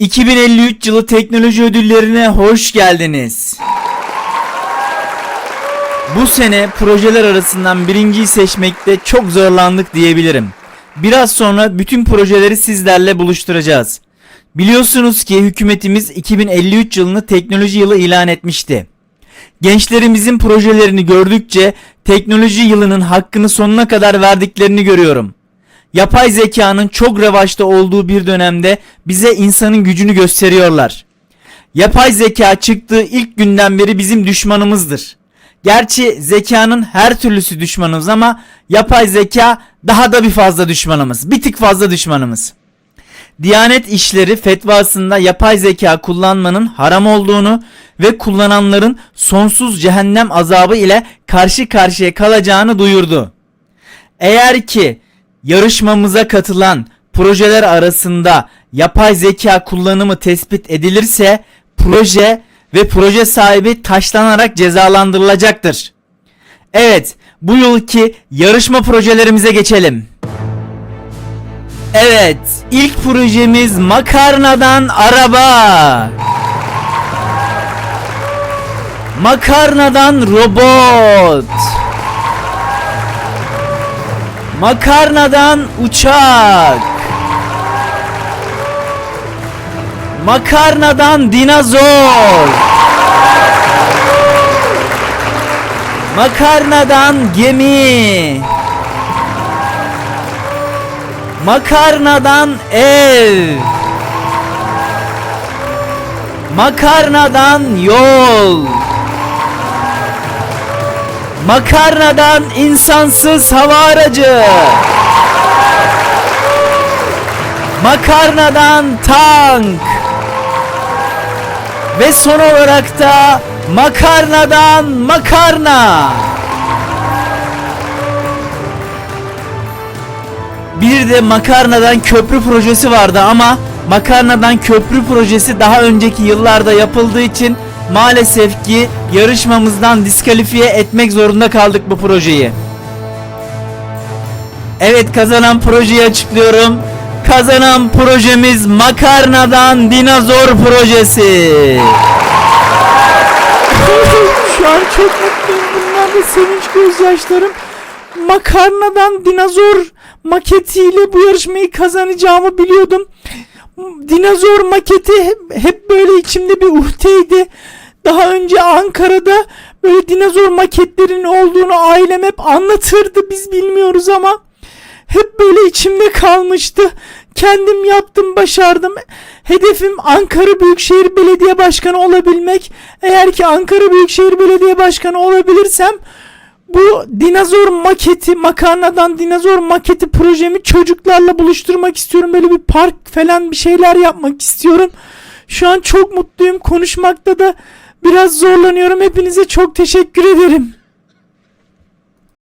2053 yılı teknoloji ödüllerine hoş geldiniz. Bu sene projeler arasından birinciyi seçmekte çok zorlandık diyebilirim. Biraz sonra bütün projeleri sizlerle buluşturacağız. Biliyorsunuz ki hükümetimiz 2053 yılını teknoloji yılı ilan etmişti. Gençlerimizin projelerini gördükçe teknoloji yılının hakkını sonuna kadar verdiklerini görüyorum. Yapay zekanın çok revaçta olduğu bir dönemde bize insanın gücünü gösteriyorlar. Yapay zeka çıktığı ilk günden beri bizim düşmanımızdır. Gerçi zekanın her türlüsü düşmanımız ama yapay zeka daha da bir fazla düşmanımız. Bir tık fazla düşmanımız. Diyanet İşleri fetvasında yapay zeka kullanmanın haram olduğunu ve kullananların sonsuz cehennem azabı ile karşı karşıya kalacağını duyurdu. Eğer ki yarışmamıza katılan projeler arasında yapay zeka kullanımı tespit edilirse proje ve proje sahibi taşlanarak cezalandırılacaktır. Evet, bu yılki yarışma projelerimize geçelim. Evet, ilk projemiz makarnadan araba. Makarnadan robot. Makarnadan uçak. Makarnadan dinozor. Makarnadan gemi. Makarnadan ev. Makarnadan yol. Makarnadan insansız hava aracı. Makarnadan tank. Ve son olarak da makarnadan makarna. Bir de makarnadan köprü projesi vardı ama makarnadan köprü projesi daha önceki yıllarda yapıldığı için maalesef ki yarışmamızdan diskalifiye etmek zorunda kaldık bu projeyi. Evet kazanan projeyi açıklıyorum. Kazanan projemiz makarnadan dinozor projesi. Şu an çok mutluyum. Bunlar da sevinç gözyaşlarım. Makarnadan dinozor maketiyle bu yarışmayı kazanacağımı biliyordum. Dinozor maketi hep, hep böyle içimde bir uhteydi. Daha önce Ankara'da böyle dinozor maketlerin olduğunu ailem hep anlatırdı. Biz bilmiyoruz ama hep böyle içimde kalmıştı. Kendim yaptım, başardım. Hedefim Ankara Büyükşehir Belediye Başkanı olabilmek. Eğer ki Ankara Büyükşehir Belediye Başkanı olabilirsem bu dinozor maketi, makarnadan dinozor maketi projemi çocuklarla buluşturmak istiyorum. Böyle bir park falan bir şeyler yapmak istiyorum. Şu an çok mutluyum. Konuşmakta da biraz zorlanıyorum. Hepinize çok teşekkür ederim.